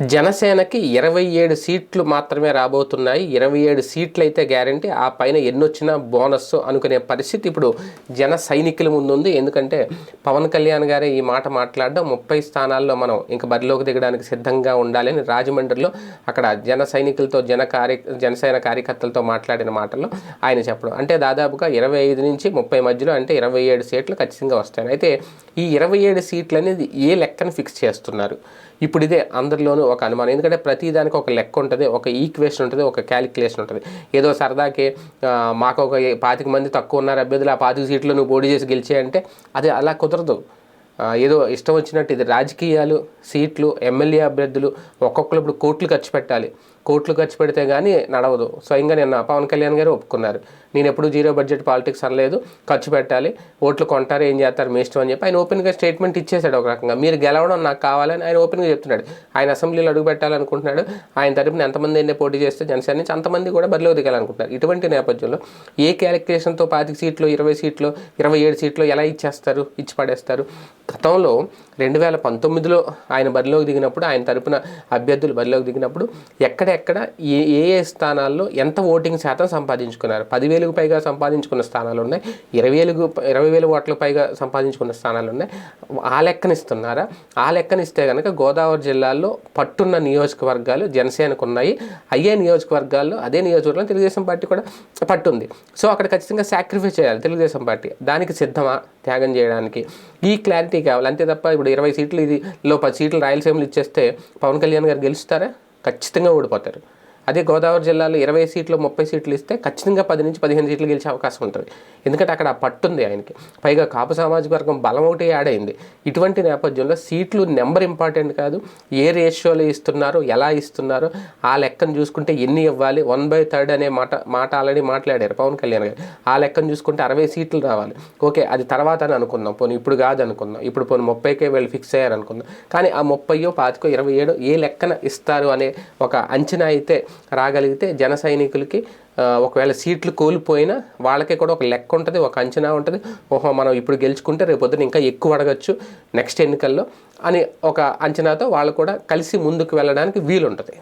జనసేనకి ఇరవై ఏడు సీట్లు మాత్రమే రాబోతున్నాయి. ఇరవై ఏడు సీట్లు అయితే గ్యారంటీ ఆ పైన ఎన్నొచ్చినా బోనస్ అనుకునే పరిస్థితి ఇప్పుడు జన సైనికుల ముందు ఉంది ఎందుకంటే పవన్ కళ్యాణ్ గారే ఈ మాట మాట్లాడడం ముప్పై స్థానాల్లో మనం ఇంకా బరిలోకి దిగడానికి సిద్ధంగా ఉండాలని రాజమండ్రిలో అక్కడ జన సైనికులతో జన కార్య జనసేన కార్యకర్తలతో మాట్లాడిన మాటల్లో ఆయన చెప్పడం. అంటే దాదాపుగా ఇరవై ఐదు నుంచి ముప్పై మధ్యలో అంటే ఇరవై ఏడు సీట్లు ఖచ్చితంగా వస్తాయి. అయితే ఈ ఇరవై ఏడు సీట్లు అనేది ఏ లెక్కను ఫిక్స్ చేస్తున్నారు? ఇప్పుడు ఇదే అందరిలోనూ ఒక అనుమానం. ఎందుకంటే ప్రతి దానికి ఒక లెక్క ఉంటుంది ఒక ఈక్వేషన్ ఉంటుంది ఒక క్యాలిక్యులేషన్ ఉంటుంది. ఏదో సరదాకి మాకు ఒక పాతిక మంది తక్కువ ఉన్నారు అభ్యర్థులు ఆ పాతిక సీట్లో నువ్వు పోటీ చేసి గెలిచే అంటే అది అలా కుదరదు. ఏదో ఇష్టం వచ్చినట్టు ఇది రాజకీయాలు సీట్లు ఎమ్మెల్యే అభ్యర్థులు ఒక్కొక్కరు ఇప్పుడు కోట్లు ఖర్చు పెట్టాలి. కోట్లు ఖర్చు పెడితే కానీ నడవదు. స్వయంగా నిన్న పవన్ కళ్యాణ్ గారు ఒప్పుకున్నారు. నేను ఎప్పుడు జీరో బడ్జెట్ పాలిటిక్స్ అనలేదు. ఖర్చు పెట్టాలి. ఓట్లు కొంటారు ఏం చేస్తారు మీ ఇష్టం అని చెప్పి ఆయన ఓపెన్గా స్టేట్మెంట్ ఇచ్చేశాడు ఒక రకంగా. మీరు గెలవడం నాకు కావాలని ఆయన ఓపెన్గా చెప్తున్నాడు. ఆయన అసెంబ్లీలో అడుగు పెట్టాలనుకుంటున్నాడు. ఆయన తరపున ఎంతమంది అయినా పోటీ చేస్తే జనసేన నుంచి అంతమంది కూడా బరిలో దిగాలనుకుంటున్నారు. ఇటువంటి నేపథ్యంలో ఏ క్యాలిక్యులేషన్తో పాతిక సీట్లు ఇరవై సీట్లు ఇరవై ఏడు సీట్లు ఎలా ఇచ్చేస్తారు ఇచ్చి పడేస్తారు గతంలో రెండు వేల పంతొమ్మిదిలో ఆయన బరిలోకి దిగినప్పుడు ఆయన తరపున అభ్యర్థులు బరిలోకి దిగినప్పుడు ఎక్కడెక్కడ ఏ ఏ ఏ స్థానాల్లో ఎంత ఓటింగ్ శాతం సంపాదించుకున్నారు? పదివేలకు పైగా సంపాదించుకున్న స్థానాలు ఉన్నాయి. ఇరవై వేలకు ఇరవై వేల ఓట్లకు పైగా సంపాదించుకున్న స్థానాలు ఉన్నాయి. ఆ లెక్కనిస్తున్నారా? ఆ లెక్కనిస్తే కనుక గోదావరి జిల్లాలో పట్టున్న నియోజకవర్గాలు జనసేనకు ఉన్నాయి అయ్యే నియోజకవర్గాల్లో అదే నియోజకవర్గంలో తెలుగుదేశం పార్టీ కూడా పట్టుంది. సో అక్కడ ఖచ్చితంగా సాక్రిఫైస్ చేయాలి తెలుగుదేశం పార్టీ. దానికి సిద్ధమా త్యాగం చేయడానికి? ఈ క్లారిటీ కావాలి. అంతే తప్ప ఇప్పుడు ఇరవై సీట్లు ఇది లో పది సీట్లు రాయలసీమలు ఇచ్చేస్తే పవన్ కళ్యాణ్ గారు గెలుస్తారా? ఖచ్చితంగా ఓడిపోతారు. అదే గోదావరి జిల్లాలో ఇరవై సీట్లు ముప్పై సీట్లు ఇస్తే ఖచ్చితంగా పది నుంచి పదిహేను సీట్లు గెలిచే అవకాశం ఉంటుంది. ఎందుకంటే అక్కడ పట్టుంది ఆయనకి. పైగా కాపు సామాజిక వర్గం బలం ఒకటి యాడ్ అయింది. ఇటువంటి నేపథ్యంలో సీట్లు నెంబర్ ఇంపార్టెంట్ కాదు. ఏ రేషియోలో ఇస్తున్నారో ఎలా ఇస్తున్నారో ఆ లెక్కను చూసుకుంటే ఎన్ని ఇవ్వాలి? వన్ బై థర్డ్ అనే మాట మాట ఆల్రెడీ మాట్లాడారు పవన్ కళ్యాణ్ గారు. ఆ లెక్కను చూసుకుంటే అరవై సీట్లు రావాలి. ఓకే అది తర్వాత అని అనుకుందాం. పోనీ ఇప్పుడు కాదు అనుకుందాం. ఇప్పుడు పోనీ ముప్పైకే వీళ్ళు ఫిక్స్ అయ్యారు అనుకుందాం. కానీ ఆ ముప్పయో పాతికో ఇరవై ఏడో ఏ లెక్కన ఇస్తారు అనే ఒక అంచనా అయితే రాగలిగితే జన సైనికులకి ఒకవేళ సీట్లు కోల్పోయినా వాళ్ళకి కూడా ఒక లెక్క ఉంటుంది ఒక అంచనా ఉంటుంది. ఓహో మనం ఇప్పుడు గెలుచుకుంటే రేపు పొద్దున ఇంకా ఎక్కువ అడగచ్చు నెక్స్ట్ ఎన్నికల్లో అని ఒక అంచనాతో వాళ్ళు కూడా కలిసి ముందుకు వెళ్ళడానికి వీలుంటుంది.